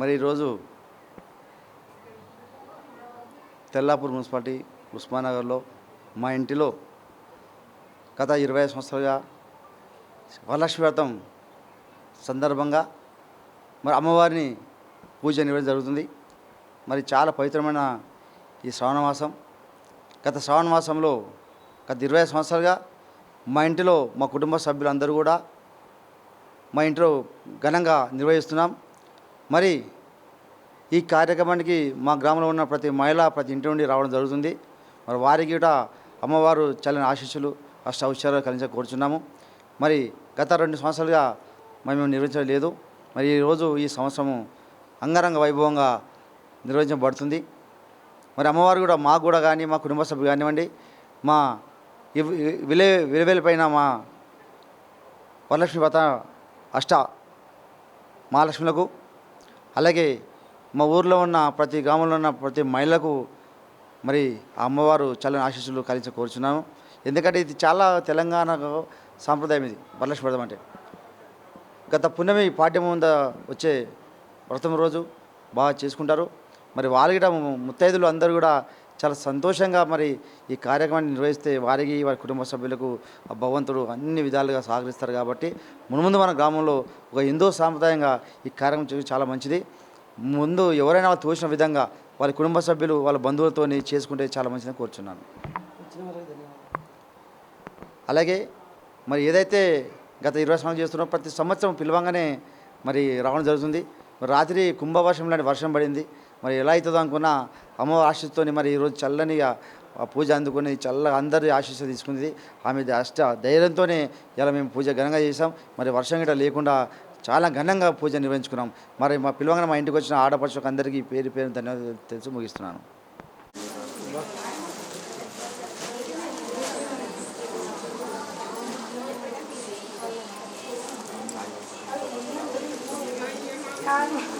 మరి ఈరోజు తెల్లాపూర్ మున్సిపాలిటీ ఉస్మానగర్లో మా ఇంటిలో గత ఇరవై సంవత్సరాలుగా వరలక్ష్మి వ్రతం సందర్భంగా మరి అమ్మవారిని పూజ నిర్వహణ జరుగుతుంది. మరి చాలా పవిత్రమైన ఈ శ్రావణమాసం గత శ్రావణమాసంలో గత ఇరవై సంవత్సరాలుగా మా ఇంటిలో మా కుటుంబ సభ్యులందరూ కూడా మా ఇంట్లో ఘనంగా నిర్వహిస్తున్నాం. మరి ఈ కార్యక్రమానికి మా గ్రామంలో ఉన్న ప్రతి మహిళ ప్రతి ఇంటి నుండి రావడం జరుగుతుంది. మరి వారికి కూడా అమ్మవారు చల్లని ఆశీస్సులు అష్ట ఉచ్చారాలు కలిసి కోరుచున్నాము. మరి గత రెండు సంవత్సరాలుగా మేము నిర్వహించడం లేదు. మరి ఈరోజు ఈ సంవత్సరము అంగరంగ వైభవంగా నిర్వహించబడుతుంది. మరి అమ్మవారు కూడా మాకు కూడా కానీ మా కుటుంబ సభ్యులు కానివ్వండి మా విలే విలువలపైన మా వరలక్ష్మి వ్రత అష్ట మహాలక్ష్ములకు అలాగే మా ఊర్లో ఉన్న ప్రతి గ్రామంలో ఉన్న ప్రతి మహిళలకు మరి ఆ అమ్మవారు చల్లని ఆశీస్సులు కలిసి కోరుచున్నాను ఎందుకంటే ఇది చాలా తెలంగాణ సాంప్రదాయం ఇది వరలక్ష్మి వ్రతం అంటే. గత పున్నమి పాఠ్యం ముంద వచ్చే వ్రతం రోజు బాగా చేసుకుంటారు. మరి వాళ్ళు కూడా ముత్తైదులు అందరూ కూడా చాలా సంతోషంగా మరి ఈ కార్యక్రమాన్ని నిర్వహిస్తే వారికి వారి కుటుంబ సభ్యులకు ఆ భగవంతుడు అన్ని విధాలుగా సహకరిస్తారు కాబట్టి మున్ముందు మన గ్రామంలో ఒక హిందూ సాంప్రదాయంగా ఈ కార్యక్రమం చాలా మంచిది. ముందు ఎవరైనా వాళ్ళు తోచిన విధంగా వారి కుటుంబ సభ్యులు వాళ్ళ బంధువులతో చేసుకుంటే చాలా మంచిదని కోరుచున్నాను. అలాగే మరి ఏదైతే గత ఇరవై సంవత్సరాలు చేస్తున్నారో ప్రతి సంవత్సరం పిలవంగానే మరి రావడం జరుగుతుంది. రాత్రి కుంభవర్షం లాంటి వర్షం పడింది. మరి ఎలా అవుతుందో అనుకున్నా అమ్మవారి ఆశీస్సుతోని మరి ఈరోజు చల్లని పూజ అందుకుని చల్లగా అందరి ఆశీస్సు తీసుకుంది. ఆమె అష్ట ధైర్యంతోనే ఇలా మేము పూజ ఘనంగా చేసాం మరి వర్షం గిట్ట లేకుండా చాలా ఘనంగా పూజ నిర్వహించుకున్నాం. మరి మా పిలవంగానే మా ఇంటికి వచ్చిన ఆడపడుచులకు అందరికీ పేరు పేరు ధన్యవాదాలు తెలుసు ముగిస్తున్నాను. అటు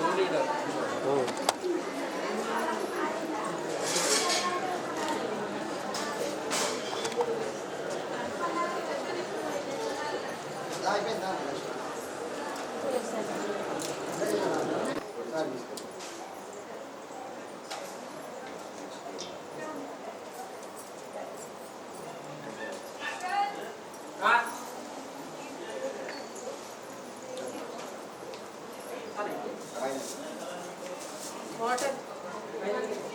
వాటర్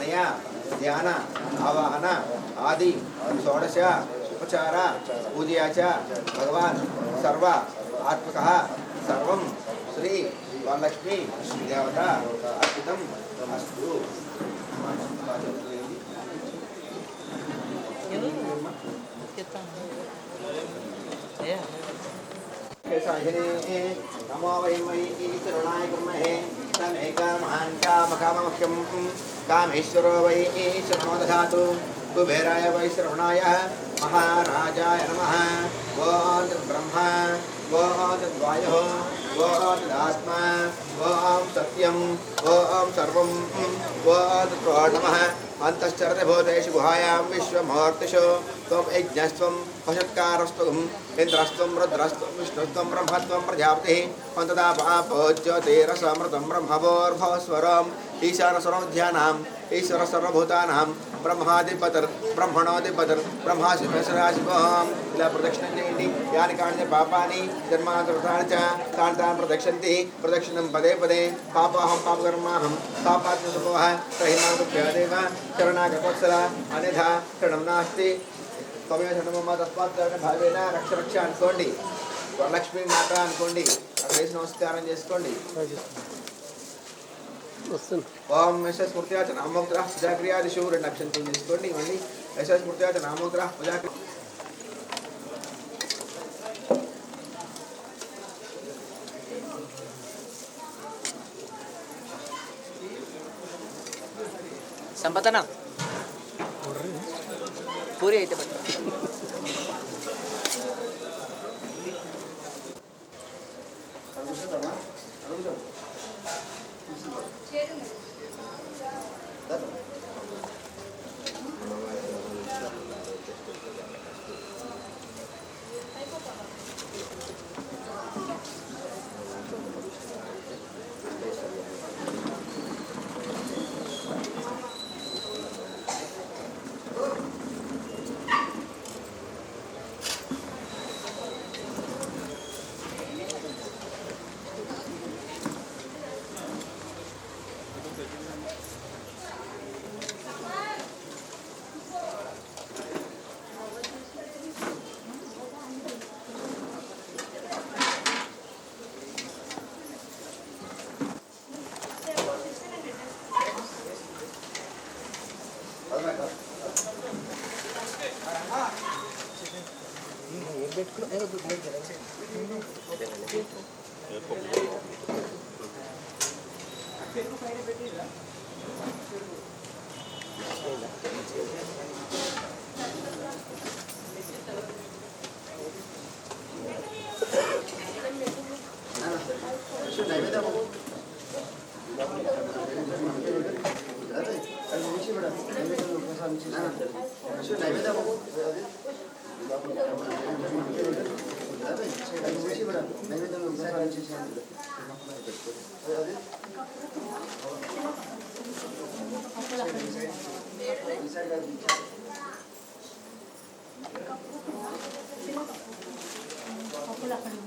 नया ध्यान आवाहन आदि षोडश उपचार पूजया च भगवान सर्व आत्मक सर्व श्री वरलक्ष्मी देवता अर्पित अस्तु। नमो वै मयि करुणाय कुर्महे। महान् कामकाममुख्यं कामेश्वरो वै ईश्वरणो दधातु। कुबेराय वै श्रवणाय महाराजाय नमः। वो तद्ब्रह्म वो तद्वायुः वो वो सत्यं वो सर्वं वो अन्तश्चरतभूतेषु गुहायां विश्वमूर्तिषु त्वं यज्ञस्त्वं पशत्कारस्त्वम् इन्द्रस्त्वं रुद्रस्त्वं विष्णुस्त्वं ब्रह्मत्वं प्रजापतिः पन्तदापापोज्योतिरसमृतं ब्रह्मवोर्भवस्वरम् ईशानसरोध्यानाम् ईश्वरसर्वभूतानां ब्रह्माधिपतिर्ब्रह्मणोधिपतिर्ब्रह्माशिवशराशिवं प्रदक्षिणे బ్రహ్మణోధిపతర్ బ్రహ్మాశివసరాశివం ఇలా ప్రదక్షిణ చేయండి యాని కాని పాపాని జన్మాంతరాన్ని చ తాని తాను ప్రదక్షంతి ప్రదక్షిణం పదే పదే పాపాహం పాపకర్మాహం. పాపాత్మసపోహ సహిమాదేవ శరణాగవత్సల అనిధా శరణం నాస్తి. త్వమే శరణమమ్మ తస్మాత్ భావేన రక్ష రక్ష అనుకోండి. వరలక్ష్మి మాత అనుకోండి. వేసి నమస్కారం చేసుకోండి. ఓం యశ స్మృత్యా చ నామోగ్రహ పూజాక్రియాదిషు రెండు అక్షంతులు తీసుకోండి. మళ్ళీ యశ స్మృత్యా చ నామోగ్రహ పూజాక్రియ సంపతన పూరి అయితే 그럼 애가 또 다른 데가 나는 술 날려다 보고 సమస్త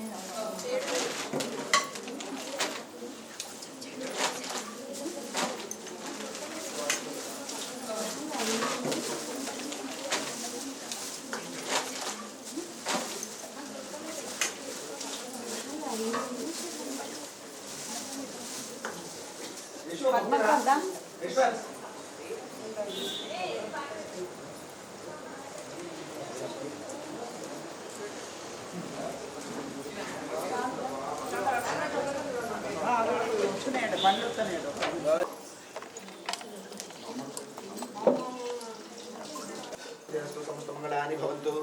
మంగళాని భవంతు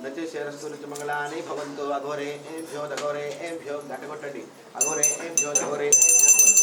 నృత్య శేరస్తు మంగళాని భవంతు అఘోరే ఏం భ్యో దఘోరే ఏం భ్యో గట్టగొట్టండి అఘోరే ఏం భ్యో దఘోరే ఏం భ్యో